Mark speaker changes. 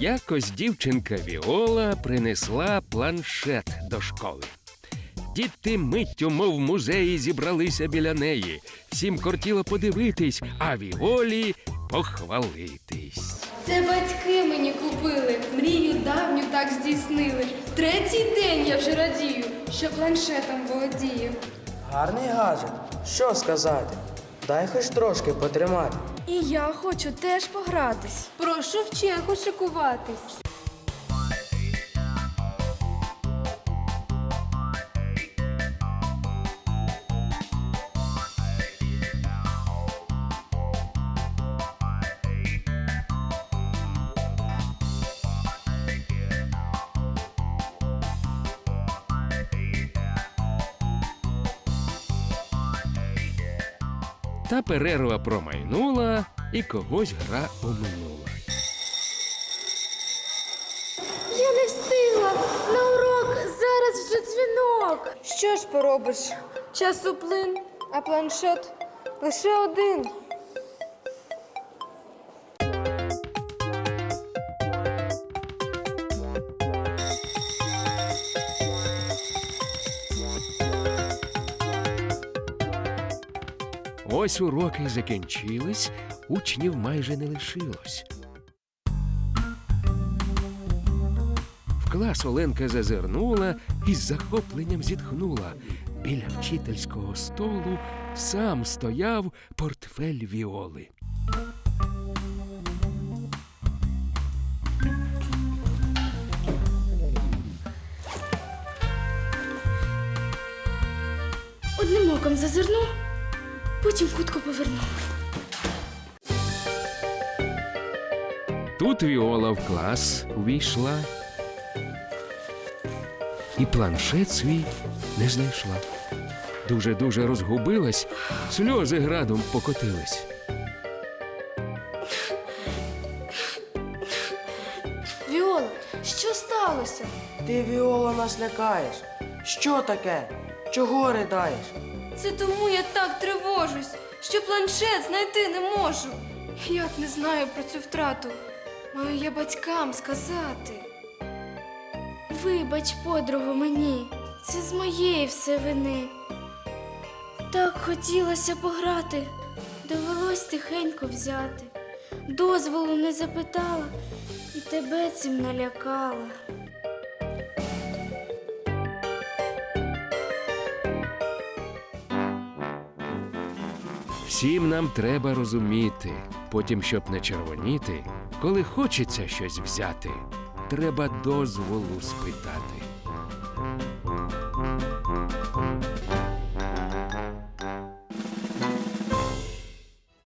Speaker 1: Якось дівчинка Віола принесла планшет до школи. Діти миттю, мов в музеї, зібралися біля неї. Всім кортіло подивитись, а Віолі похвалитись.
Speaker 2: Це батьки мені купили, мрію давню так здійснили. Третій день я вже радію, що планшетом володію.
Speaker 3: Гарний гаджет. Що сказати? Дай хоч трошки потримати.
Speaker 2: І я хочу теж погратись. Прошу в чергу шикуватись.
Speaker 1: Та перерва промайнула і когось гра оминула.
Speaker 2: Я не встигла на урок. Зараз вже дзвінок. Що ж поробиш? Часу плин, а планшет лише один.
Speaker 1: Ось уроки закінчились, учнів майже не лишилось. В клас Оленка зазирнула і з захопленням зітхнула. Біля вчительського столу сам стояв портфель Віоли.
Speaker 2: Одним оком зазирну, потім кутку поверну.
Speaker 1: Тут Віола в клас увійшла і планшет свій не знайшла. Дуже-дуже розгубилась, сльози градом покотились.
Speaker 2: Віола, що сталося?
Speaker 3: Ти, Віола, нас лякаєш. Що таке? Чого ридаєш?
Speaker 2: Це тому я так тривожусь, що планшет знайти не можу. Як не знаю про цю втрату. Маю я батькам сказати.
Speaker 4: Вибач, подругу, мені, це з моєї все вини. Так хотілося пограти, довелось тихенько взяти. Дозволу не запитала і тебе цим налякала.
Speaker 1: Всім нам треба розуміти, потім, щоб не червоніти, коли хочеться щось взяти, треба дозволу спитати.